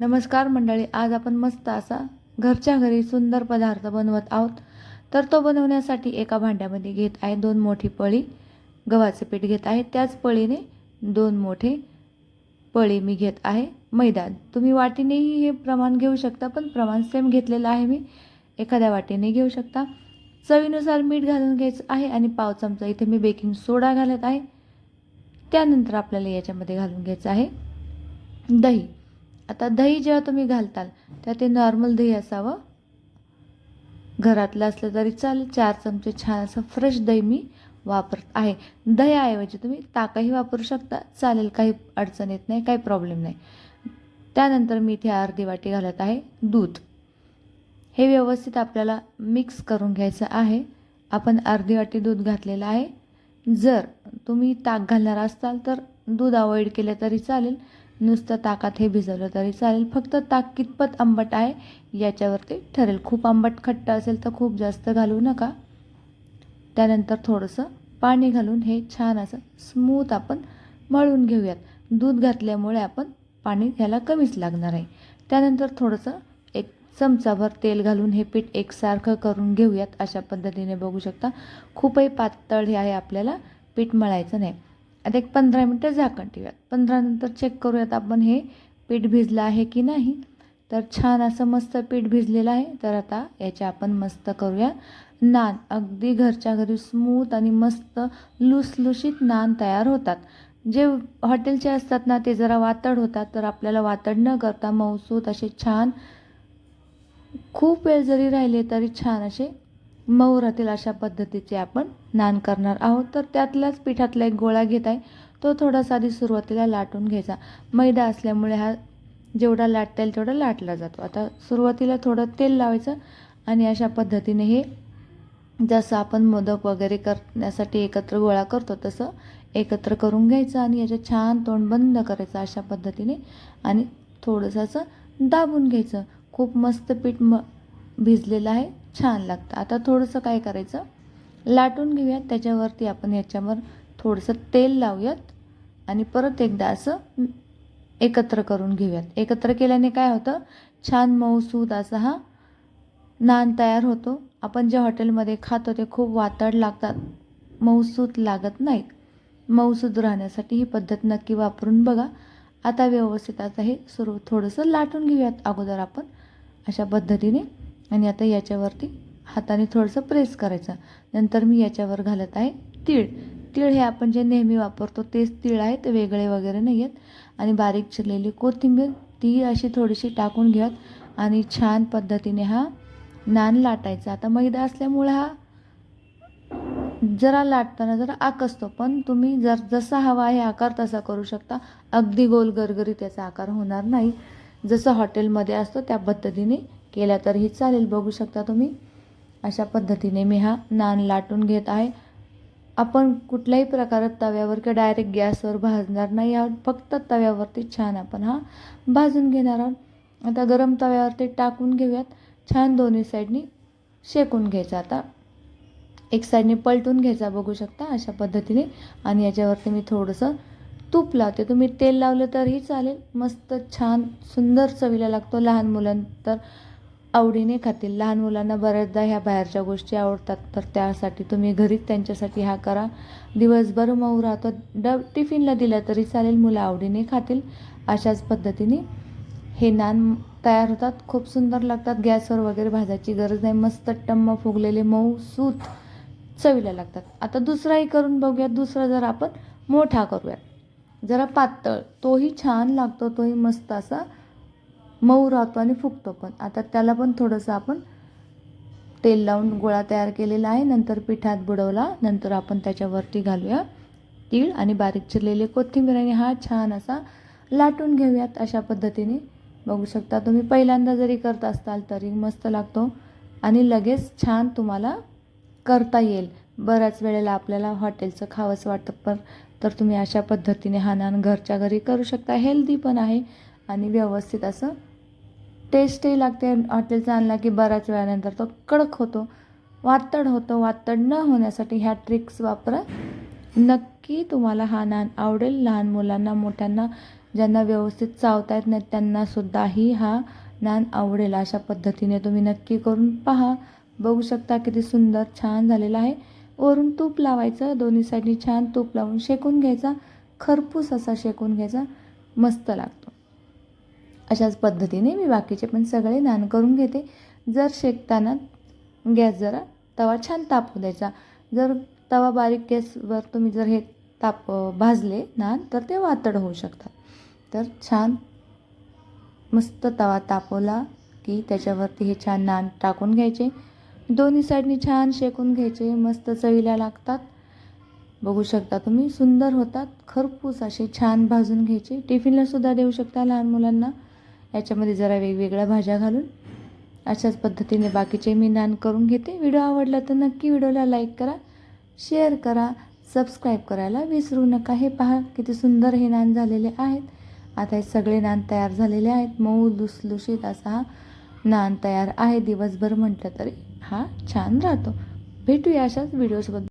नमस्कार मंडळी आज आपण मस्त असा घरच्या घरी सुंदर पदार्थ बनवत आहोत. तर तो बनवण्यासाठी एका भांड्यामध्ये घेत आहे दोन मोठी पळी. गव्हाचे पीठ घेत आहे. त्याच पळीने दोन मोठे पळी मी घेत आहे. मैदा तुम्ही वाटीनेही हे प्रमाण घेऊ शकता पण प्रमाण सेम घेतलेलं आहे मी. एखाद्या वाटीने घेऊ शकता. चवीनुसार मीठ घालून घ्यायचं आहे आणि पाव चमचा इथे मी बेकिंग सोडा घालत आहे. त्यानंतर आपल्याला याच्यामध्ये घालून घ्यायचं आहे दही. आता दही जेव्हा तुम्ही घालताल तेव्हा ते नॉर्मल दही असावं. घरातलं असलं तरी चालेल चार चमचे छान असं फ्रेश दही मी वापरत आहे. दह्याऐवजी तुम्ही ताकही वापरू शकता चालेल काही अडचण येत नाही काही प्रॉब्लेम नाही. त्यानंतर मी इथे अर्धी वाटी घालत आहे दूध. हे व्यवस्थित आपल्याला मिक्स करून घ्यायचं आहे. आपण अर्धी वाटी दूध घातलेलं आहे. जर तुम्ही ताक घालणार असाल तर दूध अवॉइड केलं तरी चालेल. नुसतं ताकात हे भिजवलं तरी चालेल. फक्त ताक कितपत आंबट आहे याच्यावरती ठरेल. खूप आंबट खट्ट असेल तर खूप जास्त घालू नका. त्यानंतर थोडंसं पाणी घालून हे छान असं स्मूथ आपण मळून घेऊयात. दूध घातल्यामुळे आपण पाणी ह्याला कमीच लागणार आहे. त्यानंतर थोडंसं एक चमचाभर तेल घालून हे पीठ एकसारखं करून घेऊयात. अशा पद्धतीने बघू शकता. खूपही पातळ हे आहे आपल्याला पीठ मळायचं नाही. आता एक पंधरा मिनटं झाकण ठेवूयात. पंधरा नंतर चेक करूयात आपण हे पीठ भिजलं आहे की नाही. तर छान असं मस्त पीठ भिजलेलं आहे. तर आता याचे आपण मस्त करूया नान. अगदी घरच्या घरी स्मूथ आणि मस्त लुसलुशीत नान तयार होतात. जे हॉटेलचे असतात ना ते जरा वातड होतात. तर आपल्याला वातड न करता मऊसूत असे छान खूप वेळ जरी राहिले तरी छान असे मऊ राहतील अशा पद्धतीचे आपण नान करणार आहोत. तर त्यातल्याच पिठातला एक गोळा घेत आहे. तो थोडासा आधी सुरुवातीला लाटून घ्यायचा. मैदा असल्यामुळे हा जेवढा लाटता येईल तेवढा लाटला जातो. आता सुरुवातीला थोडं तेल लावायचं आणि अशा पद्धतीने हे जसं आपण मोदक वगैरे करण्यासाठी एकत्र गोळा करतो तसं एकत्र करून घ्यायचं आणि याचं छान तोंड बंद करायचं अशा पद्धतीने आणि थोडंसं असं दाबून घ्यायचं. खूप मस्त पीठ म भिजलेलं आहे. छान लागतं. आता थोडंसं काय करायचं? लाटून घेऊयात. त्याच्यावरती आपण याच्यावर थोडंसं तेल लावूयात आणि परत एकदा असं एकत्र करून घेऊयात. एकत्र केल्याने काय होतं? छान मऊसूद असा हा नान तयार होतो. आपण जे हॉटेलमध्ये खातो ते खूप वातड लागतात. मऊसूत लागत नाहीत. मऊसूद राहण्यासाठी ही पद्धत नक्की वापरून बघा. आता व्यवस्थित आता हे सुरू थोडंसं लाटून घेऊयात. अगोदर आपण अशा पद्धतीने आणि आता याच्यावरती हाताने थोडंसं प्रेस करायचं. नंतर मी याच्यावर घालत आहे तीळ. तीळ हे आपण जे नेहमी वापरतो तेच तीळ आहेत वेगळे वगैरे नाही आहेत. आणि बारीक चिरलेली कोथिंबीर ती अशी थोडीशी टाकून घ्यात आणि छान पद्धतीने हा नान लाटायचा. आता मैदा असल्यामुळे हा जरा लाटताना जरा आकसतो पण तुम्ही जर जसा हवा आहे आकार तसा करू शकता. अगदी गोल गरगरी त्याचा आकार होणार नाही. जसं हॉटेलमध्ये असतो त्या पद्धतीने केला तरीही चालेल बघू शकता तुम्ही. अशा पद्धतीने मी हा नान लाटून घेत आहे. आपण कुठल्याही प्रकारात तव्यावर किंवा डायरेक्ट गॅसवर भाजणार नाही आहोत. फक्त तव्यावरती छान आपण हा भाजून घेणार आहोत. आता गरम तव्यावरती टाकून घेऊयात. छान दोन्ही साईडनी शेकून घ्यायचं. आता एक साईडने पलटून घ्यायचा बघू शकता अशा पद्धतीने. आणि याच्यावरती मी थोडंसं तूप लावते. तुम्ही तेल लावलं तरीही चालेल. मस्त छान सुंदर चवीला लागतो लहान मुलांतर. आवडीने खातील. लहान मुलांना बऱ्याचदा ह्या बाहेरच्या गोष्टी आवडतात तर त्यासाठी तुम्ही घरीच त्यांच्यासाठी हा करा. दिवसभर मऊ राहतो. ड टिफिनला दिला तरी चालेल मुलं आवडीने खातील. अशाच पद्धतीने हे नान तयार होतात. खूप सुंदर लागतात. गॅसवर वगैरे भाजायची गरज नाही. मस्त टम्म फुगलेले मऊ सूत चवीला लागतात. आता दुसराही करून बघूयात. दुसरा जर आपण मोठा करूयात. जरा पातळ. तोही छान लागतो. तोही मस्त असा मऊ राहतो आणि फुगतो पण. आता त्याला पण थोडंसं आपण तेल लावून गोळा तयार केलेला आहे. नंतर पिठात बुडवला. नंतर आपण त्याच्यावरती घालूया तीळ आणि बारीक चिरलेले कोथिंबीर आणि हा छान असा लाटून घेऊयात अशा पद्धतीने. बघू शकता तुम्ही पहिल्यांदा जरी करत असाल तरी मस्त लागतो आणि लगेच छान तुम्हाला करता येईल. बऱ्याच वेळेला आपल्याला हॉटेलचं खावंसं वाटतं पण तर तुम्ही अशा पद्धतीने हा नान घरच्या घरी करू शकता. हेल्दी पण आहे आणि व्यवस्थित असं टेस्टही लागते हॉटेलचा आणला की बऱ्याच वेळानंतर तो कडक होतो. वातड होतो. वातड न होण्यासाठी ह्या ट्रिक्स वापरा. नक्की तुम्हाला हा नान आवडेल. लहान मुलांना मोठ्यांना ज्यांना व्यवस्थित चावता येत नाही त्यांनासुद्धाही हा नान आवडेल. अशा पद्धतीने तुम्ही नक्की करून पहा. बघू शकता किती सुंदर छान झालेला आहे. वरून तूप लावायचं. दोन्ही साईडनी छान तूप लावून शेकून घ्यायचा. खरपूस असा शेकून घ्यायचा. मस्त लागतो. अशाच पद्धतीने मी बाकीचे पण सगळे नान करून घेते. जर शेकताना गॅस जरा तवा छान तापू द्यायचा. जर तवा बारीक गॅसवर तुम्ही जर हे ताप भाजले नान तर ते वातड होऊ शकतात. तर छान मस्त तवा तापवला की त्याच्यावरती हे छान नान टाकून घ्यायचे. दोन्ही साईडनी छान शेकून घ्यायचे. मस्त चवीला लागतात. बघू शकता तुम्ही सुंदर होतात. खरपूस असे छान भाजून घ्यायचे. टिफिनला सुद्धा देऊ शकता लहान मुलांना. याच्यामध्ये जरा वेगवेगळ्या भाज्या घालून अशाच पद्धतीने बाकीचे मी नान करून घेते. व्हिडिओ आवडला तर नक्की व्हिडिओला लाईक करा शेअर करा सबस्क्राईब करायला विसरू नका. हे पहा किती सुंदर हे नान झालेले आहेत. आता हे सगळे नान तयार झालेले आहेत. मऊ लुसलुशीत असा हा नान तयार आहे. दिवसभर म्हटलं तरी हा छान राहतो. भेटूया अशाच व्हिडिओसोबत